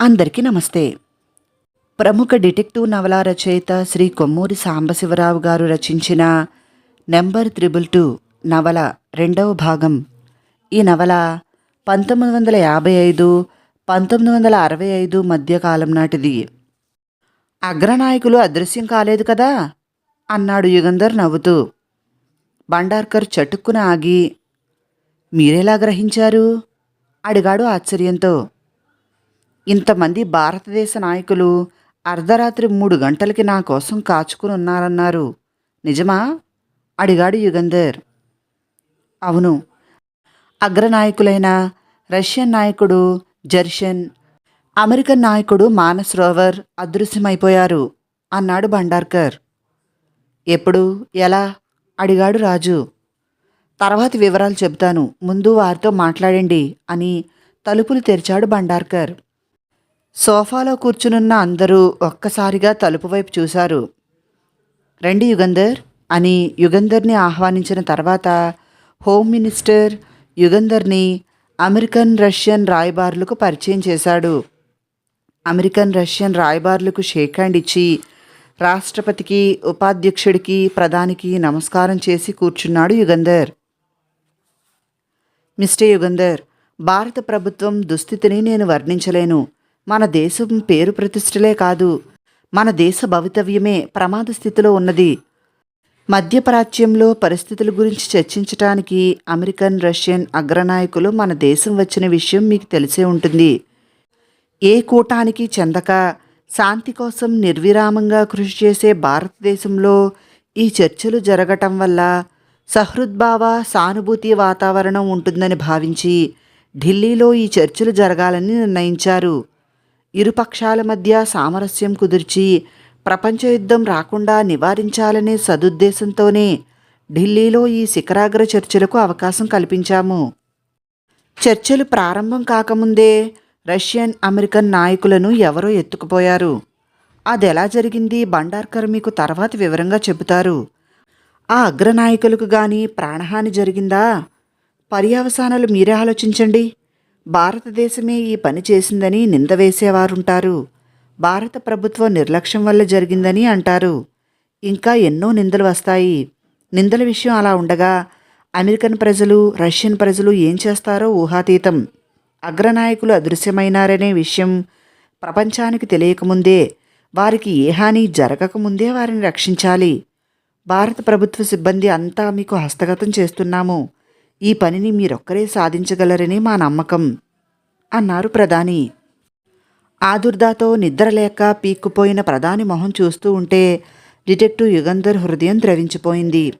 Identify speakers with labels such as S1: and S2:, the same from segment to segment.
S1: అందరికీ నమస్తే. ప్రముఖ డిటెక్టివ్ నవల రచయిత శ్రీ కొమ్మూరి సాంబశివరావు గారు రచించిన నెంబర్ త్రిబుల్ టూ నవల రెండవ భాగం. ఈ నవల పంతొమ్మిది వందల యాభై ఐదు పంతొమ్మిది వందల అరవై ఐదు మధ్యకాలం నాటిది. అగ్రనాయకులు అదృశ్యం కాలేదు కదా? అన్నాడు యుగంధర్ నవ్వుతూ. బండార్కర్ చటుక్కున ఆగి మీరెలా గ్రహించారు? అడిగాడు ఆశ్చర్యంతో. ఇంతమంది భారతదేశ నాయకులు అర్ధరాత్రి మూడు గంటలకి నా కోసం కాచుకుని ఉన్నారన్నారు. నిజమా? అడిగాడు యుగంధర్. అవును. అగ్రనాయకులైన రష్యన్ నాయకుడు జర్షన్ అమెరికన్ నాయకుడు మానస్ రోవర్ అదృశ్యమైపోయారు అన్నాడు భండార్కర్ ఎప్పుడు? ఎలా? అడిగాడు రాజు. తర్వాత వివరాలు చెబుతాను. ముందు వారితో మాట్లాడండి అని తలుపులు తెరిచాడు భండార్కర్ సోఫాలో కూర్చునున్న అందరూ ఒక్కసారిగా తలుపు వైపు చూశారు. రండి యుగంధర్ అని యుగంధర్ని ఆహ్వానించిన తర్వాత హోమ్ మినిస్టర్ యుగంధర్ని అమెరికన్ రష్యన్ రాయబారులకు పరిచయం చేశాడు. అమెరికన్ రష్యన్ రాయబారులకు షేక్ హ్యాండ్ ఇచ్చి రాష్ట్రపతికి ఉపాధ్యక్షుడికి ప్రధానికి నమస్కారం చేసి కూర్చున్నాడు యుగంధర్. మిస్టర్ యుగంధర్ భారత ప్రభుత్వం దుస్థితిని నేను వర్ణించలేను. మన దేశం పేరు ప్రతిష్టలే కాదు మన దేశ భవితవ్యమే ప్రమాద స్థితిలో ఉన్నది. మధ్యప్రాచ్యంలో పరిస్థితుల గురించి చర్చించటానికి అమెరికన్ రష్యన్ అగ్రనాయకులు మన దేశం వచ్చిన విషయం మీకు తెలిసే ఉంటుంది. ఏ కూటానికి చెందక శాంతి కోసం నిర్విరామంగా కృషి చేసే భారతదేశంలో ఈ చర్చలు జరగటం వల్ల సహృద్భావ సానుభూతి వాతావరణం ఉంటుందని భావించి ఢిల్లీలో ఈ చర్చలు జరగాలని నిర్ణయించారు. ఇరుపక్షాల మధ్య సామరస్యం కుదిర్చి ప్రపంచ యుద్ధం రాకుండా నివారించాలనే సదుద్దేశంతోనే ఢిల్లీలో ఈ శిఖరాగ్ర చర్చలకు అవకాశం కల్పించాము. చర్చలు ప్రారంభం కాకముందే రష్యన్ అమెరికన్ నాయకులను ఎవరో ఎత్తుకుపోయారు. అది ఎలా జరిగింది బండార్కర్ మీకు తర్వాత వివరంగా చెబుతారు. ఆ అగ్రనాయకులకు గాని ప్రాణహాని జరిగిందా? పర్యవసానాలు మీరే ఆలోచించండి. భారతదేశమే ఈ పని చేసిందని నింద వేసేవారుంటారు. భారత ప్రభుత్వ నిర్లక్ష్యం వల్ల జరిగిందని అంటారు. ఇంకా ఎన్నో నిందలు వస్తాయి. నిందల విషయం అలా ఉండగా అమెరికన్ ప్రజలు రష్యన్ ప్రజలు ఏం చేస్తారో ఊహాతీతం. అగ్రనాయకులు అదృశ్యమైనారనే విషయం ప్రపంచానికి తెలియకముందే వారికి ఏ హాని జరగకముందే వారిని రక్షించాలి. భారత ప్రభుత్వ సిబ్బంది అంతా మీకు హస్తగతం చేస్తున్నాము. ఈ పనిని మీరొక్కరే సాధించగలరని మా నమ్మకం అన్నారు ప్రధాని. ఆదుర్దాతో నిద్రలేక పీక్కుపోయిన ప్రధాని మొహం చూస్తూ ఉంటే డిటెక్టివ్ యుగంధర్ హృదయం ద్రవించిపోయింది.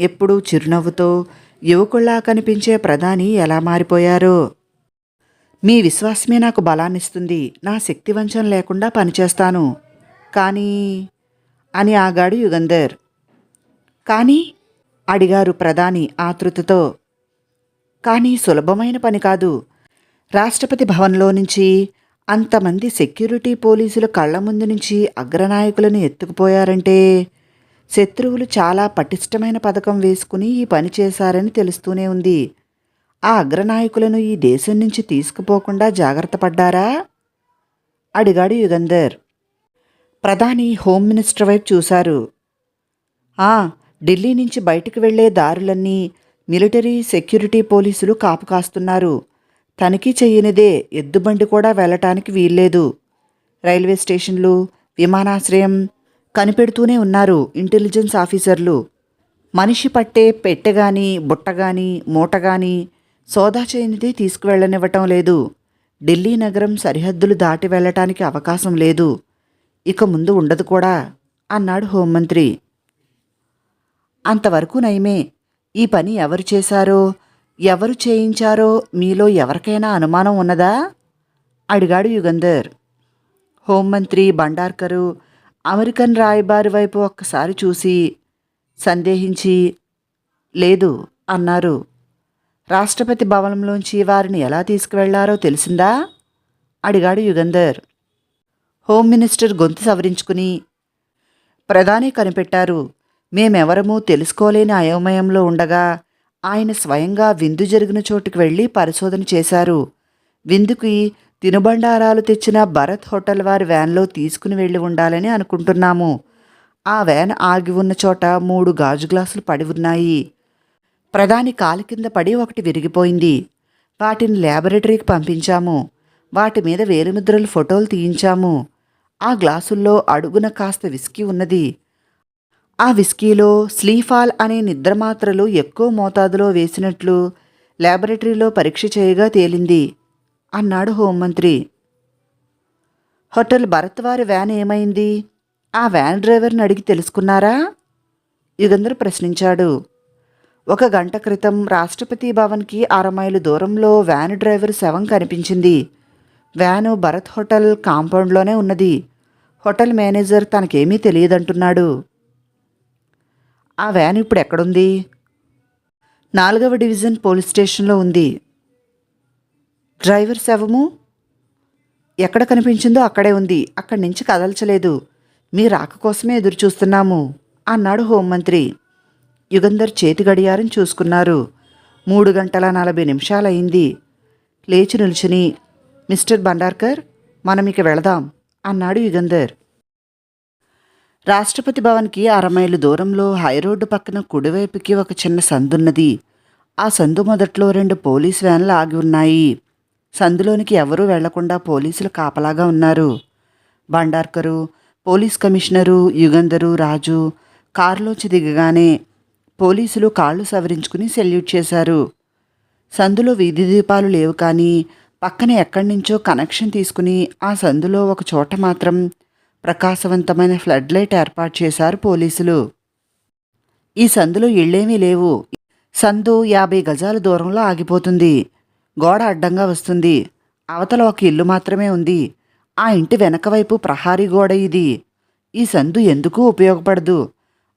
S1: ఎప్పుడూ చిరునవ్వుతో యువకుల్లా కనిపించే ప్రధాని ఎలా మారిపోయారో? మీ విశ్వాసమే నాకు బలాన్నిస్తుంది నా శక్తి వంచన లేకుండా పనిచేస్తాను. కానీ అని ఆగాడు యుగంధర్. కానీ అడిగారు ప్రధాని ఆతృతతో. కానీ సులభమైన పని కాదు. రాష్ట్రపతి భవన్లో నుంచి అంతమంది సెక్యూరిటీ పోలీసులు కళ్ళ ముందు నుంచి అగ్రనాయకులను ఎత్తుకుపోయారంటే శత్రువులు చాలా పటిష్టమైన పథకం వేసుకుని ఈ పని చేశారని తెలుస్తూనే ఉంది. ఆ అగ్రనాయకులను ఈ దేశం నుంచి తీసుకుపోకుండా జాగ్రత్త పడ్డారా? అడిగాడు యుగంధర్. ప్రధాని హోమ్ మినిస్టర్ వైపు చూశారు. ఢిల్లీ నుంచి బయటికి వెళ్ళే దారులన్నీ మిలిటరీ సెక్యూరిటీ పోలీసులు కాపు కాస్తున్నారు. తనిఖీ చెయ్యనిదే ఎద్దుబండి కూడా వెళ్ళటానికి వీల్లేదు. రైల్వే స్టేషన్లు విమానాశ్రయం కనిపెడుతూనే ఉన్నారు ఇంటెలిజెన్స్ ఆఫీసర్లు. మనిషి పట్టే పెట్టెగాని బుట్టగాని మూటగాని సోదా చేయనిది తీసుకువెళ్ళనివ్వటం లేదు. ఢిల్లీ నగరం సరిహద్దులు దాటి వెళ్ళటానికి అవకాశం లేదు. ఇక ముందు ఉండదు కూడా అన్నాడు హోంమంత్రి. అంతవరకు నయమే. ఈ పని ఎవరు చేశారో ఎవరు చేయించారో మీలో ఎవరికైనా అనుమానం ఉన్నదా? అడిగాడు యుగంధర్. హోంమంత్రి బండార్కరు అమెరికన్ రాయబారి వైపు ఒక్కసారి చూసి సందేహించి లేదు అన్నారు. రాష్ట్రపతి భవనంలోంచి వారిని ఎలా తీసుకువెళ్ళారో తెలిసిందా? అడిగాడు యుగంధర్. హోమ్ మినిస్టర్ గొంతు సవరించుకుని ప్రధాని కనిపెట్టారు మేమెవరమూ తెలుసుకోలేని అయోమయంలో ఉండగా ఆయన స్వయంగా విందు జరిగిన చోటుకు వెళ్ళి పరిశోధన చేశారు. విందుకి తినుబండారాలు తెచ్చిన భరత్ హోటల్ వారి వ్యాన్లో తీసుకుని వెళ్ళి ఉండాలని అనుకుంటున్నాము. ఆ వ్యాన్ ఆగి ఉన్న చోట మూడు గాజు గ్లాసులు పడి ఉన్నాయి. ప్రధాని కాలు కింద పడి ఒకటి విరిగిపోయింది. వాటిని ల్యాబొరేటరీకి పంపించాము. వాటి మీద వేలిముద్రలు ఫోటోలు తీయించాము. ఆ గ్లాసుల్లో అడుగున కాస్త విస్కీ ఉన్నది. ఆ విస్కీలో స్లీఫాల్ అనే నిద్ర మాత్రలు ఎక్కువ మోతాదులో వేసినట్లు ల్యాబొరేటరీలో పరీక్ష చేయగా తేలింది అన్నాడు హోంమంత్రి. హోటల్ భరత్ వారి వ్యాన్ ఏమైంది? ఆ వ్యాన్ డ్రైవర్ని అడిగి తెలుసుకున్నారా? యుగంధర్ ప్రశ్నించాడు. ఒక గంట క్రితం రాష్ట్రపతి భవన్కి అర మైలు దూరంలో వ్యాన్ డ్రైవర్ శవం కనిపించింది. వ్యాను భరత్ హోటల్ కాంపౌండ్లోనే ఉన్నది. హోటల్ మేనేజర్ తనకేమీ తెలియదంటున్నాడు. ఆ వ్యాన్ ఇప్పుడు ఎక్కడుంది? నాలుగవ డివిజన్ పోలీస్ స్టేషన్లో ఉంది. డ్రైవర్ శవము ఎక్కడ కనిపించిందో అక్కడే ఉంది. అక్కడి నుంచి కదల్చలేదు. మీ రాక కోసమే ఎదురు చూస్తున్నాము అన్నాడు హోంమంత్రి. యుగంధర్ చేతి గడియారం చూసుకున్నారు. మూడు గంటల నలభై నిమిషాలయింది. లేచి నిల్చుని మిస్టర్ బండార్కర్ మనం ఇక వెళదాం అన్నాడు యుగంధర్. రాష్ట్రపతి భవన్కి అరమైలు దూరంలో హైరోడ్డు పక్కన కుడివైపుకి ఒక చిన్న సందున్నది. ఆ సందు మొదట్లో రెండు పోలీస్ వ్యాన్లు ఆగి ఉన్నాయి. సందులోనికి ఎవరూ వెళ్ళకుండా పోలీసులు కాపలాగా ఉన్నారు. బండార్కరు పోలీస్ కమిషనరు యుగంధరు రాజు కారులోంచి దిగగానే పోలీసులు కాళ్ళు సవరించుకుని సెల్యూట్ చేశారు. సందులో వీధి దీపాలు లేవు కానీ పక్కన ఎక్కడి నుంచో కనెక్షన్ తీసుకుని ఆ సందులో ఒక చోట మాత్రం ప్రకాశవంతమైన ఫ్లడ్ లైట్ ఏర్పాటు చేశారు పోలీసులు. ఈ సందులో ఇళ్ళేమీ లేవు. సందు యాభై గజాల దూరంలో ఆగిపోతుంది. గోడ అడ్డంగా వస్తుంది. అవతల ఒక ఇల్లు మాత్రమే ఉంది. ఆ ఇంటి వెనక వైపు ప్రహారీ గోడ ఇది. ఈ సందు ఎందుకు ఉపయోగపడదు?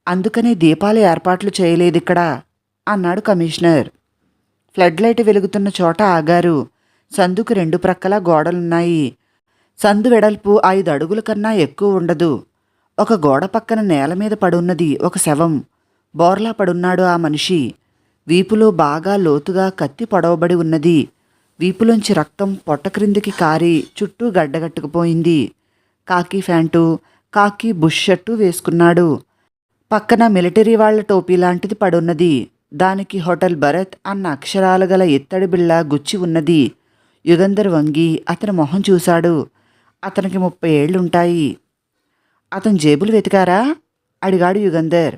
S1: అందుకనే దీపాలు ఏర్పాట్లు చేయలేదు ఇక్కడ అన్నాడు కమిషనర్. ఫ్లడ్ లైట్ వెలుగుతున్న చోట ఆగారు. సందుకు రెండు ప్రక్కల గోడలున్నాయి. సందు వెడల్పు ఐదు అడుగుల కన్నా ఎక్కువ ఉండదు. ఒక గోడ పక్కన నేల మీద పడున్నది ఒక శవం. బోర్లా పడున్నాడు ఆ మనిషి. వీపులో బాగా లోతుగా కత్తి పొడవబడి ఉన్నది. వీపులోంచి రక్తం పొట్ట క్రిందికి కారి చుట్టూ గడ్డగట్టుకుపోయింది. కాకి ప్యాంటు కాకి బుష్ షర్టు వేసుకున్నాడు. పక్కన మిలిటరీ వాళ్ళ టోపీ లాంటిది పడున్నది. దానికి హోటల్ భరత్ అన్న అక్షరాలు గల ఎత్తడి బిళ్ళ గుచ్చి ఉన్నది. యుగంధర్ వంగి అతని మొహం చూశాడు. అతనికి ముప్పై ఏళ్ళుంటాయి. అతను జేబులు వెతికారా? అడిగాడు యుగంధర్.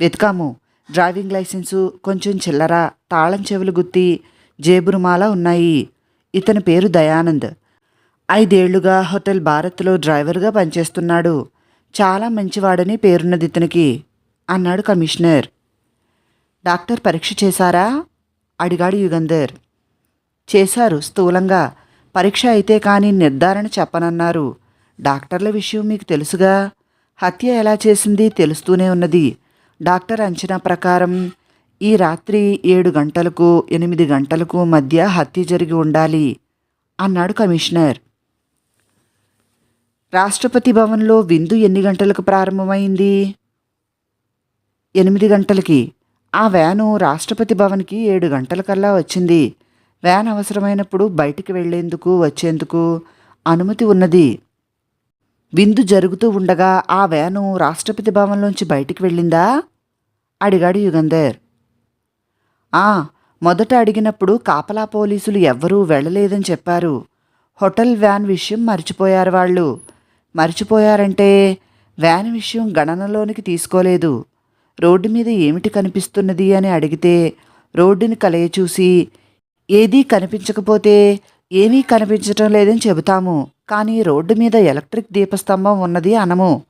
S1: వెతికాము. డ్రైవింగ్ లైసెన్సు కొంచెం చిల్లర తాళం చెవులు గుత్తి జేబురుమాల ఉన్నాయి. ఇతని పేరు దయానంద్. ఐదేళ్ళుగా హోటల్ భారత్లో డ్రైవర్గా పనిచేస్తున్నాడు. చాలా మంచివాడని పేరున్నది ఇతనికి అన్నాడు కమిషనర్. డాక్టర్ పరీక్ష చేశారా? అడిగాడు యుగంధర్. చేశారు స్థూలంగా. పరీక్ష అయితే కానీ నిర్ధారణ చెప్పనన్నారు. డాక్టర్ల విషయం మీకు తెలుసుగా? హత్య ఎలా చేసింది తెలుస్తూనే ఉన్నది. డాక్టర్ అంచనా ప్రకారం ఈ రాత్రి ఏడు గంటలకు ఎనిమిది గంటలకు మధ్య హత్య జరిగి ఉండాలి అన్నాడు కమిషనర్. రాష్ట్రపతి భవన్లో విందు ఎన్ని గంటలకు ప్రారంభమైంది? ఎనిమిది గంటలకి. ఆ వ్యాను రాష్ట్రపతి భవన్కి ఏడు గంటలకల్లా వచ్చింది. వ్యాన్ అవసరమైనప్పుడు బయటికి వెళ్ళేందుకు వచ్చేందుకు అనుమతి ఉన్నది. విందు జరుగుతూ ఉండగా ఆ వ్యాను రాష్ట్రపతి భవన్లోంచి బయటికి వెళ్ళిందా? అడిగాడు యుగంధర్. ఆ మొదట అడిగినప్పుడు కాపలా పోలీసులు ఎవ్వరూ వెళ్ళలేదని చెప్పారు. హోటల్ వ్యాన్ విషయం మర్చిపోయారు వాళ్ళు. మర్చిపోయారంటే వ్యాన్ విషయం గణనలోనికి తీసుకోలేదు. రోడ్డు మీద ఏమిటి కనిపిస్తున్నది అని అడిగితే రోడ్డుని కలయ చూసి ఏదీ కనిపించకపోతే ఏమీ కనిపించటం లేదని చెబుతాము. కానీ రోడ్డు మీద ఎలక్ట్రిక్ దీపస్తంభం ఉన్నది అనము.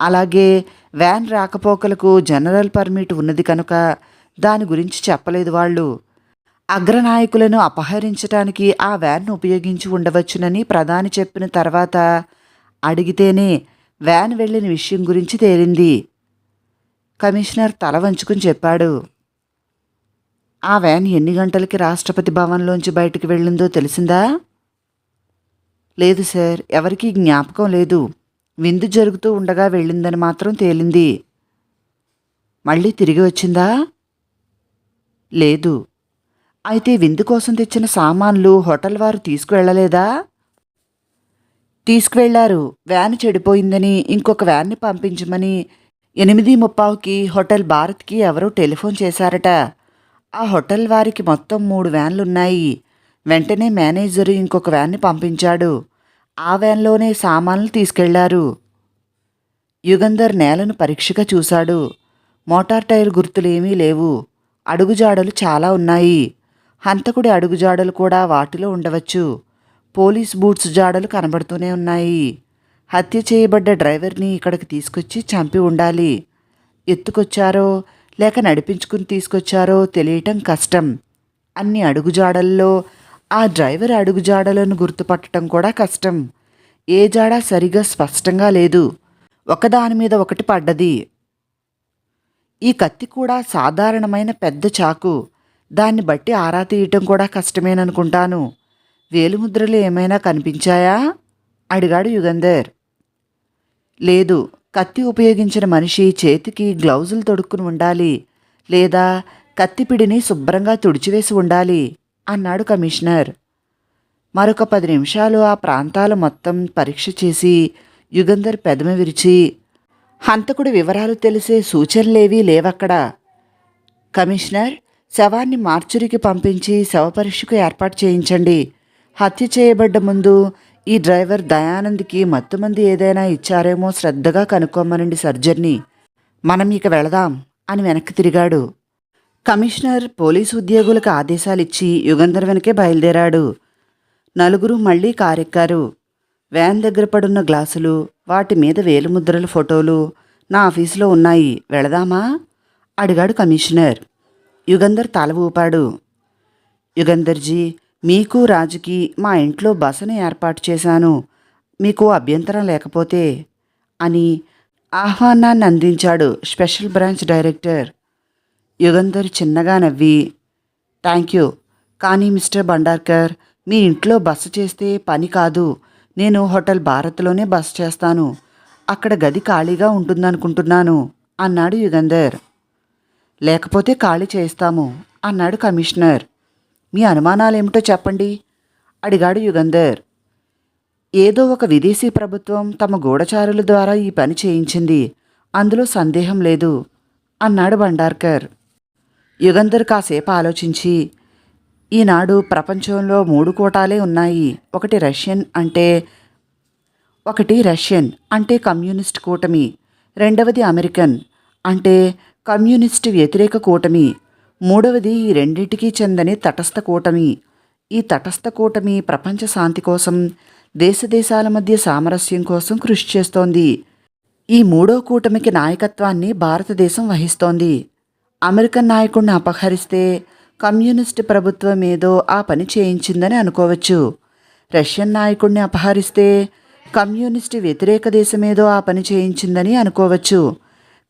S1: అలాగే వ్యాన్ రాకపోకలకు జనరల్ పర్మిట్ ఉన్నది కనుక దాని గురించి చెప్పలేదు వాళ్ళు. అగ్రనాయకులను అపహరించటానికి ఆ వ్యాన్ను ఉపయోగించి ఉండవచ్చునని ప్రధాని చెప్పిన తర్వాత అడిగితేనే వ్యాన్ వెళ్ళిన విషయం గురించి తేలింది. కమిషనర్ తల వంచుకుని చెప్పాడు. ఆ వ్యాన్ ఎన్ని గంటలకి రాష్ట్రపతి భవన్లోంచి బయటికి వెళ్ళిందో తెలిసిందా? లేదు సార్ ఎవరికీ జ్ఞాపకం లేదు. విందు జరుగుతూ ఉండగా వెళ్ళిందని మాత్రం తేలింది. మళ్ళీ తిరిగి వచ్చిందా? లేదు. అయితే విందు కోసం తెచ్చిన సామాన్లు హోటల్ వారు తీసుకువెళ్ళలేదా? తీసుకువెళ్ళారు. వ్యాన్ చెడిపోయిందని ఇంకొక వ్యాన్ని పంపించమని ఎనిమిది ముప్పావుకి హోటల్ భారత్కి ఎవరో టెలిఫోన్ చేశారట. ఆ హోటల్ వారికి మొత్తం మూడు వ్యాన్లున్నాయి. వెంటనే మేనేజరు ఇంకొక వ్యాన్ని పంపించాడు. ఆ వ్యాన్లోనే సామాన్లు తీసుకెళ్ళారు. యుగంధర్ నేలను పరీక్షగా చూశాడు. మోటార్ టైర్ గుర్తులేమీ లేవు. అడుగుజాడలు చాలా ఉన్నాయి. హంతకుడి అడుగుజాడలు కూడా వాటిలో ఉండవచ్చు. పోలీస్ బూట్స్ జాడలు కనబడుతూనే ఉన్నాయి. హత్య చేయబడ్డ డ్రైవర్ని ఇక్కడికి తీసుకొచ్చి చంపి ఉండాలి. ఎత్తుకొచ్చారో లేక నడిపించుకుని తీసుకొచ్చారో తెలియటం కష్టం. అన్ని అడుగుజాడల్లో ఆ డ్రైవర్ అడుగుజాడలను గుర్తుపట్టడం కూడా కష్టం. ఏ జాడ సరిగా స్పష్టంగా లేదు. ఒకదాని మీద ఒకటి పడ్డది. ఈ కత్తి కూడా సాధారణమైన పెద్ద చాకు. దాన్ని బట్టి ఆరా తీయటం కూడా కష్టమేననుకుంటాను. వేలుముద్రలు ఏమైనా కనిపించాయా? అడిగాడు యుగంధర్. లేదు. కత్తి ఉపయోగించిన మనిషి చేతికి గ్లౌజులు తొడుక్కుని ఉండాలి లేదా కత్తిపిడిని శుభ్రంగా తుడిచివేసి ఉండాలి అన్నాడు కమిషనర్. మరొక పది నిమిషాలు ఆ ప్రాంతాల మొత్తం పరీక్ష చేసి యుగంధర్ పెదమి విరిచి హంతకుడి వివరాలు తెలిసే సూచనలేవీ లేవక్కడ. కమిషనర్ శవాన్ని మార్చురికి పంపించి శవపరీక్షకు ఏర్పాటు చేయించండి. హత్య చేయబడ్డ ముందు ఈ డ్రైవర్ దయానంద్కి మత్తుమంది ఏదైనా ఇచ్చారేమో శ్రద్ధగా కనుక్కోమనండి సర్జర్ని. మనం ఇక వెళదాం అని వెనక్కి తిరిగాడు. కమిషనర్ పోలీసు ఉద్యోగులకు ఆదేశాలిచ్చి యుగంధర్ వెనకే బయలుదేరాడు. నలుగురు మళ్ళీ కారెక్కారు వ్యాన్ దగ్గర పడున్న గ్లాసులు వాటి మీద వేలుముద్రల ఫోటోలు నా ఆఫీసులో ఉన్నాయి. వెళదామా? అడిగాడు కమిషనర్. యుగంధర్ తల ఊపాడు. యుగంధర్జీ మీకు రాజుకి మా ఇంట్లో బసను ఏర్పాటు చేశాను. మీకు అభ్యంతరం లేకపోతే అని ఆహ్వానాన్ని అందించాడు స్పెషల్ బ్రాంచ్ డైరెక్టర్. యుగంధర్ చిన్నగా నవ్వి థ్యాంక్ యూ. కానీ మిస్టర్ భండార్కర్ మీ ఇంట్లో బస చేస్తే పని కాదు. నేను హోటల్ భారత్లోనే బస చేస్తాను. అక్కడ గది ఖాళీగా ఉంటుందనుకుంటున్నాను అన్నాడు యుగంధర్. లేకపోతే ఖాళీ చేస్తాము అన్నాడు కమిషనర్. మీ అనుమానాలేమిటో చెప్పండి. అడిగాడు యుగంధర్. ఏదో ఒక విదేశీ ప్రభుత్వం తమ గూఢచారుల ద్వారా ఈ పని చేయించింది. అందులో సందేహం లేదు అన్నాడు భండార్కర్ యుగంధర్ కాసేపు ఆలోచించి ఈనాడు ప్రపంచంలో మూడు కూటాలే ఉన్నాయి. ఒకటి రష్యన్ అంటే ఒకటి రష్యన్ అంటే కమ్యూనిస్ట్ కూటమి. రెండవది అమెరికన్ అంటే కమ్యూనిస్ట్ వ్యతిరేక కూటమి. మూడవది ఈ రెండింటికి చెందని తటస్థ కూటమి. ఈ తటస్థ కూటమి ప్రపంచ శాంతి కోసం దేశదేశాల మధ్య సామరస్యం కోసం కృషి చేస్తోంది. ఈ మూడో కూటమికి నాయకత్వాన్ని భారతదేశం వహిస్తోంది. అమెరికన్ నాయకుడిని అపహరిస్తే కమ్యూనిస్ట్ ప్రభుత్వం ఏదో ఆ పని చేయించిందని అనుకోవచ్చు. రష్యన్ నాయకుడిని అపహరిస్తే కమ్యూనిస్ట్ వ్యతిరేక దేశమేదో ఆ పని చేయించిందని అనుకోవచ్చు.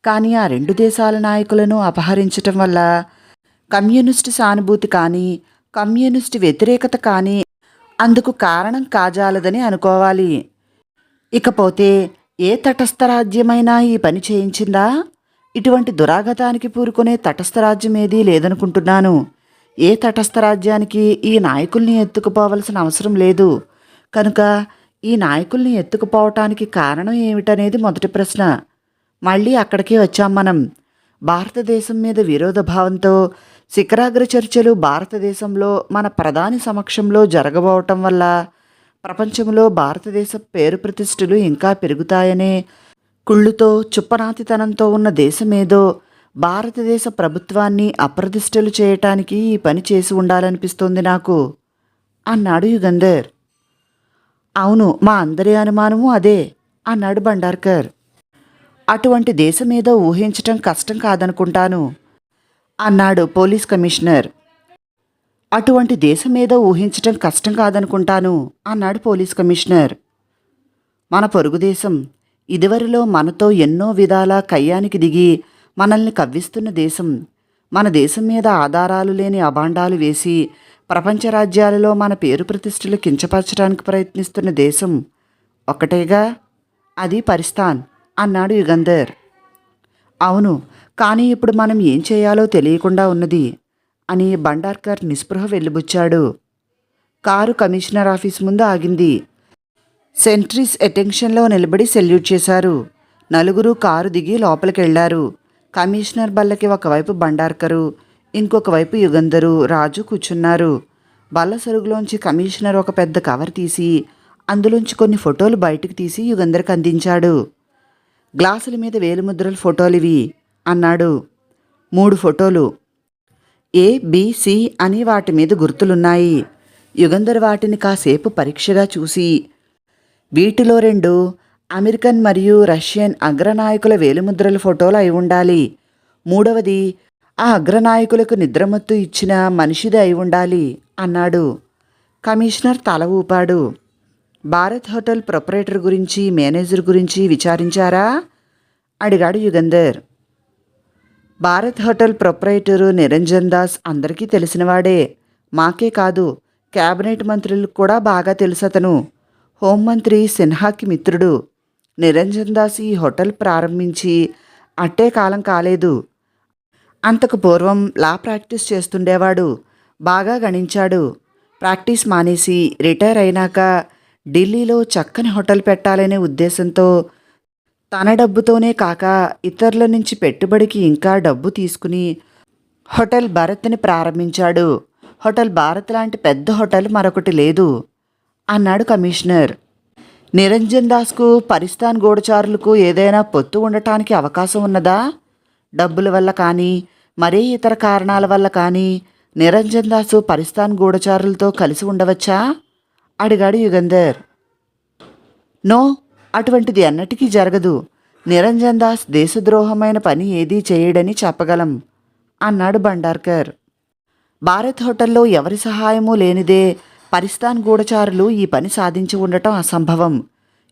S1: కానీ ఆ రెండు దేశాల నాయకులను అపహరించటం వల్ల కమ్యూనిస్ట్ సానుభూతి కానీ కమ్యూనిస్ట్ వ్యతిరేకత కానీ అందుకు కారణం కాజాలదని అనుకోవాలి. ఇకపోతే ఏ తటస్థ రాజ్యమైనా ఈ పని చేయించిందా? ఇటువంటి దురాగతానికి పూరుకునే తటస్థ రాజ్యం ఏదీ లేదనుకుంటున్నాను. ఏ తటస్థ రాజ్యానికి ఈ నాయకుల్ని ఎత్తుకుపోవలసిన అవసరం లేదు. కనుక ఈ నాయకుల్ని ఎత్తుకుపోవటానికి కారణం ఏమిటనేది మొదటి ప్రశ్న. మళ్ళీ అక్కడికే వచ్చాం మనం. భారతదేశం మీద విరోధ భావంతో శిఖరాగ్ర చర్చలు భారతదేశంలో మన ప్రధాని సమక్షంలో జరగబోవటం వల్ల ప్రపంచంలో భారతదేశ పేరు ప్రతిష్టలు ఇంకా పెరుగుతాయనే కుళ్ళుతో చుప్పనాతితనంతో ఉన్న దేశమేదో భారతదేశ ప్రభుత్వాన్ని అప్రతిష్టలు చేయటానికి ఈ పని చేసి ఉండాలనిపిస్తోంది నాకు. అన్నాడు యుగంధర్. అవును మా అందరి అనుమానము అదే అన్నాడు భండార్కర్ అటువంటి దేశమేదో ఊహించటం కష్టం కాదనుకుంటాను. అన్నాడు పోలీస్ కమిషనర్. అటువంటి దేశమేదో ఊహించటం కష్టం కాదనుకుంటాను అన్నాడు పోలీస్ కమిషనర్. మన పొరుగు దేశం ఇదివరలో మనతో ఎన్నో విధాల కయ్యానికి దిగి మనల్ని కవ్విస్తున్న దేశం మన దేశం మీద ఆధారాలు లేని అభాండాలు వేసి ప్రపంచ రాజ్యాలలో మన పేరు ప్రతిష్టలు కించపరచడానికి ప్రయత్నిస్తున్న దేశం ఒక్కటేగా? అది పరిస్థాన్ అన్నాడు యుగంధర్. అవును కానీ ఇప్పుడు మనం ఏం చేయాలో తెలియకుండా ఉన్నది అని బండార్కర్ నిస్పృహ వెళ్ళిబుచ్చాడు కారు కమిషనర్ ఆఫీస్ ముందు ఆగింది. సెంట్రీస్ అటెన్షన్లో నిలబడి సెల్యూట్ చేశారు. నలుగురు కారు దిగి లోపలికెళ్ళారు. కమిషనర్ బల్లకి ఒకవైపు బండార్కరు ఇంకొక వైపు యుగంధరు రాజు కూర్చున్నారు. బల్ల సరుగులోంచి కమిషనర్ ఒక పెద్ద కవర్ తీసి అందులోంచి కొన్ని ఫోటోలు బయటకు తీసి యుగంధర్కి అందించాడు. గ్లాసుల మీద వేలుముద్రల ఫోటోలు ఇవి అన్నాడు. మూడు ఫోటోలు. ఏ బిసి అని వాటి మీద గుర్తులున్నాయి. యుగంధర్ వాటిని కాసేపు పరీక్షగా చూసి వీటిలో రెండు అమెరికన్ మరియు రష్యన్ అగ్రనాయకుల వేలిముద్రల ఫోటోలు అయి ఉండాలి. మూడవది ఆ అగ్రనాయకులకు నిద్రమత్తు ఇచ్చిన మనిషిది అయి ఉండాలి అన్నాడు. కమిషనర్ తల ఊపాడు. భారత్ హోటల్ ప్రొపరేటర్ గురించి మేనేజర్ గురించి విచారించారా? అడిగాడు యుగంధర్. భారత్ హోటల్ ప్రొప్రైటరు నిరంజన్ దాస్ అందరికీ తెలిసినవాడే. మాకే కాదు కేబినెట్ మంత్రులకు కూడా బాగా తెలుసు అతను హోంమంత్రి సిన్హాకి మిత్రుడు. నిరంజన్ దాస్ ఈ హోటల్ ప్రారంభించి అట్టే కాలం కాలేదు. అంతకు పూర్వం లా ప్రాక్టీస్ చేస్తుండేవాడు. బాగా గణించాడు. ప్రాక్టీస్ మానేసి రిటైర్ అయినాక ఢిల్లీలో చక్కని హోటల్ పెట్టాలనే ఉద్దేశంతో తన డబ్బుతోనే కాక ఇతరుల నుంచి పెట్టుబడికి ఇంకా డబ్బు తీసుకుని హోటల్ భారత్ని ప్రారంభించాడు. హోటల్ భారత్ లాంటి పెద్ద హోటల్ మరొకటి లేదు అన్నాడు కమిషనర్. నిరంజన్ దాస్కు పరిస్థాన్ గూఢచారులకు ఏదైనా పొత్తు ఉండటానికి అవకాశం ఉన్నదా? డబ్బుల వల్ల కానీ మరే ఇతర కారణాల వల్ల కానీ నిరంజన్ దాసు పరిస్థాన్ గూఢచారులతో కలిసి ఉండవచ్చా? అడిగాడు యుగంధర్. నో అటువంటిది ఎన్నటికీ జరగదు. నిరంజన్ దాస్ దేశద్రోహమైన పని ఏదీ చేయడని చెప్పగలం అన్నాడు బండార్కర్. భారత్ హోటల్లో ఎవరి సహాయమూ లేనిదే పరిస్థాన్ గూఢచారులు ఈ పని సాధించి ఉండటం అసంభవం.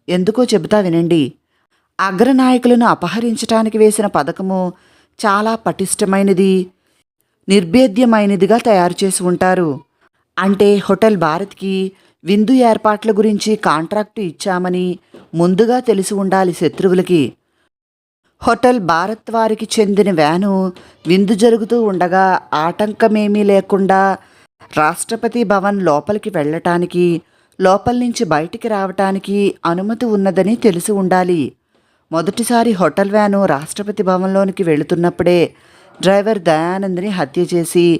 S1: ఎందుకో చెబుతా వినండి. అగ్రనాయకులను అపహరించటానికి వేసిన పథకము చాలా పటిష్టమైనది నిర్భేద్యమైనదిగా తయారు చేసి ఉంటారు. అంటే హోటల్ భారత్కి విందు ఏర్పాట్ల గురించి కాంట్రాక్టు ఇచ్చామని ముందుగా తెలిసి ఉండాలి శత్రువులకి. హోటల్ భారత్ వారికి చెందిన వ్యాను విందు జరుగుతూ ఉండగా ఆటంకమేమీ లేకుండా రాష్ట్రపతి భవన్ లోపలికి వెళ్ళటానికి లోపల నుంచి బయటికి రావటానికి అనుమతి ఉన్నదని తెలిసి ఉండాలి. మొదటిసారి హోటల్ వ్యాను రాష్ట్రపతి భవన్లోనికి వెళుతున్నప్పుడే డ్రైవర్ దయానంద్ని హత్య చేసి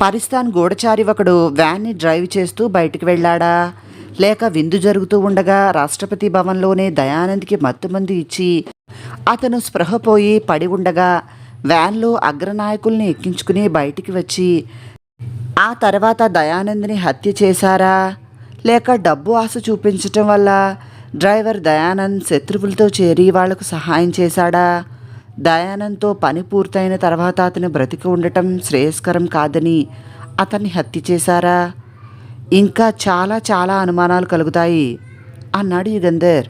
S1: పరిస్థాన్ గూఢచారి ఒకడు వ్యాన్ని డ్రైవ్ చేస్తూ బయటికి వెళ్ళాడా? లేక విందు జరుగుతూ ఉండగా రాష్ట్రపతి భవన్లోనే దయానంద్కి మత్తుమందు ఇచ్చి అతను స్పృహపోయి పడి ఉండగా వ్యాన్లో అగ్రనాయకుల్ని ఎక్కించుకుని బయటికి వచ్చి ఆ తర్వాత దయానంద్ని హత్య చేశారా? లేక డబ్బు ఆశ చూపించటం వల్ల డ్రైవర్ దయానంద్ శత్రువులతో చేరి వాళ్ళకు సహాయం చేశాడా? దయానంద్తో పని పూర్తయిన తర్వాత అతను బ్రతికి ఉండటం శ్రేయస్కరం కాదని అతన్ని హత్య చేశారా? ఇంకా చాలా చాలా అనుమానాలు కలుగుతాయి అన్నాడు యుగంధర్.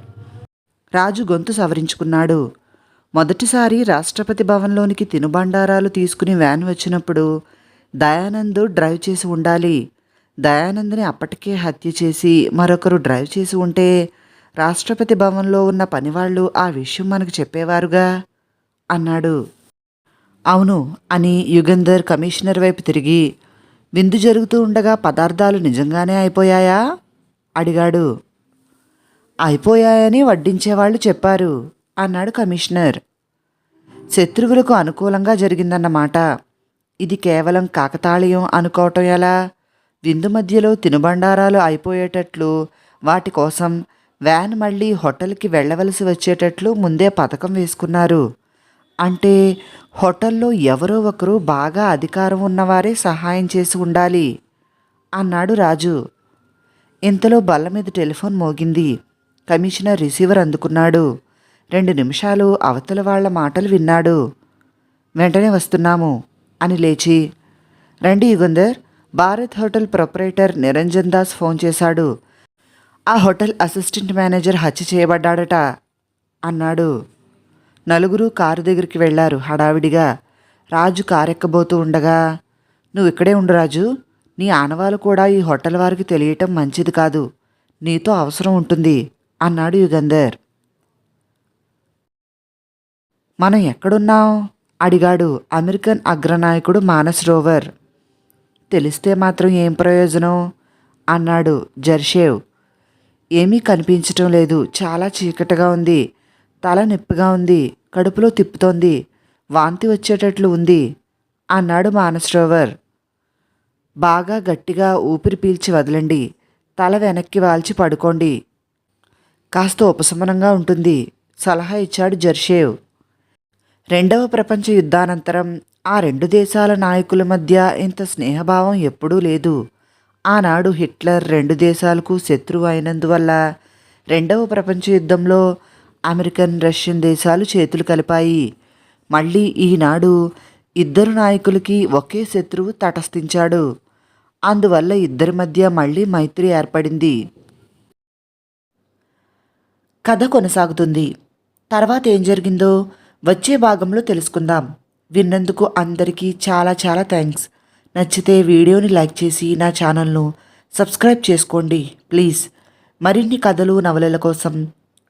S1: రాజు గొంతు సవరించుకున్నాడు. మొదటిసారి రాష్ట్రపతి భవన్లోనికి తినుబండారాలు తీసుకుని వ్యాన్ వచ్చినప్పుడు దయానంద్ డ్రైవ్ చేసి ఉండాలి. దయానంద్ని అప్పటికే హత్య చేసి మరొకరు డ్రైవ్ చేసి ఉంటే రాష్ట్రపతి భవన్లో ఉన్న పనివాళ్ళు ఆ విషయం మనకు చెప్పేవారుగా? అన్నాడు. అవును అని యుగంధర్ కమిషనర్ వైపు తిరిగి విందు జరుగుతూ ఉండగా పదార్థాలు నిజంగానే అయిపోయాయా? అడిగాడు. అయిపోయాయని వడ్డించేవాళ్ళు చెప్పారు అన్నాడు కమిషనర్. శత్రువులకు అనుకూలంగా జరిగిందన్నమాట. ఇది కేవలం కాకతాళీయం అనుకోవటం ఎలా? విందు మధ్యలో తినుబండారాలు అయిపోయేటట్లు వాటి కోసం వ్యాన్ మళ్ళీ హోటల్కి వెళ్ళవలసి వచ్చేటట్లు ముందే పథకం వేసుకున్నారు. అంటే హోటల్లో ఎవరో ఒకరు బాగా అధికారం ఉన్నవారే సహాయం చేసి ఉండాలి అన్నాడు రాజు. ఇంతలో బల్ల మీద టెలిఫోన్ మోగింది. కమిషనర్ రిసీవర్ అందుకున్నాడు. రెండు నిమిషాలు అవతల వాళ్ళ మాటలు విన్నాడు. వెంటనే వస్తున్నాము అని లేచి రండి Yugandhar Bharat hotel proprietor Niranjan Das phone చేశాడు. ఆ హోటల్ అసిస్టెంట్ మేనేజర్ హత్య చేయబడ్డాడట అన్నాడు. నలుగురు కారు దగ్గరికి వెళ్ళారు హడావిడిగా. రాజు కారెక్కబోతూ ఉండగా నువ్వు ఇక్కడే ఉండు రాజు. నీ ఆనవాలు కూడా ఈ హోటల్ వారికి తెలియటం మంచిది కాదు. నీతో అవసరం ఉంటుంది అన్నాడు యుగంధర్. మనం ఎక్కడున్నాం? అడిగాడు అమెరికన్ అగ్రనాయకుడు మానస్ రోవర్. తెలిస్తే మాత్రం ఏం ప్రయోజనం? అన్నాడు జర్షేవ్. ఏమీ కనిపించటం లేదు. చాలా చీకటిగా ఉంది. తల నొప్పిగా ఉంది కడుపులో తిప్పుతోంది వాంతి వచ్చేటట్లు ఉంది అన్నాడు మానస్రోవర్. బాగా గట్టిగా ఊపిరి పీల్చి వదలండి తల వెనక్కి వాల్చి పడుకోండి. కాస్త ఉపశమనంగా ఉంటుంది సలహా ఇచ్చాడు జర్షేవ్. రెండవ ప్రపంచ యుద్ధానంతరం ఆ రెండు దేశాల నాయకుల మధ్య ఇంత స్నేహభావం ఎప్పుడూ లేదు. ఆనాడు హిట్లర్ రెండు దేశాలకు శత్రువు అయినందువల్ల రెండవ ప్రపంచ యుద్ధంలో అమెరికన్ రష్యన్ దేశాలు చేతులు కలిపాయి. మళ్ళీ ఈనాడు ఇద్దరు నాయకులకి ఒకే శత్రువు తటస్థించాడు. అందువల్ల ఇద్దరి మధ్య మళ్ళీ మైత్రి ఏర్పడింది. కథ కొనసాగుతుంది. తర్వాత ఏం జరిగిందో వచ్చే భాగంలో తెలుసుకుందాం. విన్నందుకు అందరికీ చాలా చాలా థ్యాంక్స్. నచ్చితే వీడియోని లైక్ చేసి నా ఛానల్ను సబ్స్క్రైబ్ చేసుకోండి ప్లీజ్. మరిన్ని కథలు నవలల కోసం